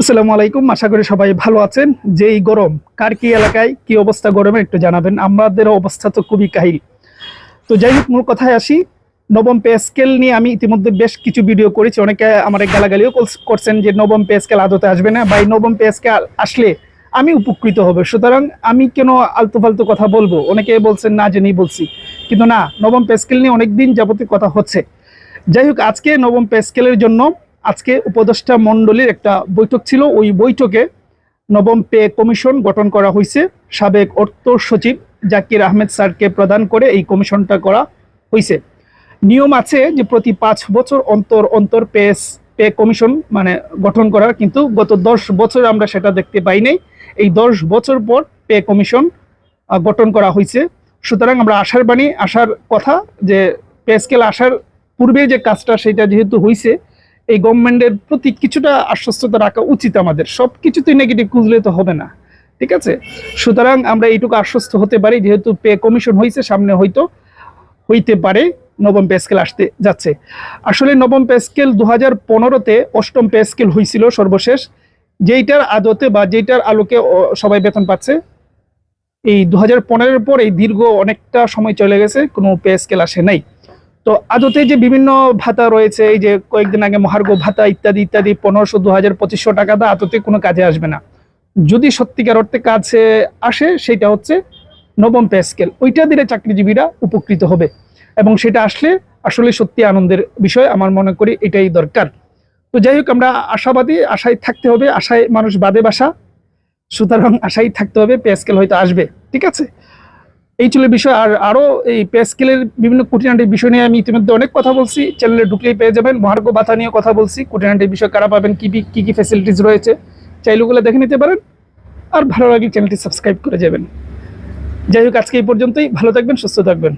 আসসালামু আলাইকুম। আশা করি সবাই ভালো আছেন। যে এই গরম, কার কি এলাকায় কি অবস্থা গরমে একটু জানাবেন। আমাদের অবস্থা তো খুবই কাহিল। তো যাই হোক, মূল কথায় আসি। নবম পে স্কেল নিয়ে আমি ইতিমধ্যে বেশ কিছু ভিডিও করেছি। অনেকে আমার গালাগালিও করছেন যে নবম পে স্কেল আদতে আসবে না বা নবম পে স্কেল আসলে আমি উপকৃত হবে। সুতরাং আমি কেন আলতু ফালতু কথা বলব? অনেকে বলছেন, না জেনেই বলছি। কিন্তু না, নবম পে স্কেল নিয়ে অনেকদিন যাবতীয় কথা হচ্ছে। যাই হোক, আজকে নবম পে স্কেলের জন্য আজকে উপদেষ্টা মণ্ডলীর একটা বৈঠক ছিল। ওই বৈঠকে নবম পে কমিশন গঠন করা হয়েছে। সাবেক অর্থ সচিব জাকির আহমেদ স্যারকে প্রদান করে এই কমিশনটা করা হয়েছে। নিয়ম আছে যে প্রতি পাঁচ বছর অন্তর অন্তর পে পে কমিশন মানে গঠন করার। কিন্তু গত দশ বছর আমরা সেটা দেখতে পাই নাই। এই দশ বছর পর পে কমিশন গঠন করা হয়েছে। সুতরাং আমরা আশার বাণী আসার কথা যে পে স্কেল আসার পূর্বে যে কাজটা সেটা যেহেতু হয়েছে এই গভর্নমেন্টের প্রতি কিছুটা আশ্বস্ততা রাখা উচিত আমাদের। সব কিছুতেই নেগেটিভ খুঁজলে তো হবে না। ঠিক আছে? সুতরাং আমরা এইটুকু আশ্বস্ত হতে পারি, যেহেতু পে কমিশন হয়েছে সামনে হয়তো হইতে পারে, নবম পে স্কেল আসতে যাচ্ছে। আসলে নবম পে স্কেল দু হাজার পনেরোতে অষ্টম পে স্কেল হয়েছিল সর্বশেষ। যেইটার আদতে বা যেইটার আলোকে সবাই বেতন পাচ্ছে। এই দু হাজার পনেরোর পর এই দীর্ঘ অনেকটা সময় চলে গেছে, কোনো পে স্কেল আসে নাই। তো আদতে যে বিভিন্ন ভাতা রয়েছে, এই যে কয়েকদিন আগে মহার্ঘ ভাতা ইত্যাদি ইত্যাদি, পনেরোশো দু হাজার পঁচিশশো টাকা দা আদতে কোনো কাজে আসবে না। যদি সত্যিকার অর্থে কাছে আসে, সেটা হচ্ছে নবম পে স্কেল। ওইটা দিলে চাকরিজীবীরা উপকৃত হবে। এবং সেটা আসলে আসলে সত্যি আনন্দের বিষয়, আমার মনে করি এটাই দরকার। তো যাই হোক, আমরা আশাবাদী, আশায় থাকতে হবে, আশায় মানুষ বাদে বাসা। সুতরাং আশাই থাকতে হবে, পে স্কেল হয়তো আসবে। ঠিক আছে? এই ছিল বিষয়। আর আরও এই পে স্কেলের বিভিন্ন কুটিনাটি বিষয় নিয়ে আমি ইতিমধ্যে অনেক কথা বলছি। চ্যানেলে ঢুকলেই পেয়ে যাবেন। মহার্গ বাথা নিয়ে কথা বলছি। কুটিনাটির বিষয় কারা পাবেন, কী কী- কী কী ফ্যাসিলিটিস রয়েছে চাইলেগুলো দেখে নিতে পারেন। আর ভালো লাগে চ্যানেলটি সাবস্ক্রাইব করে যাবেন। যাই হোক, আজকে এই পর্যন্তই। ভালো থাকবেন, সুস্থ থাকবেন।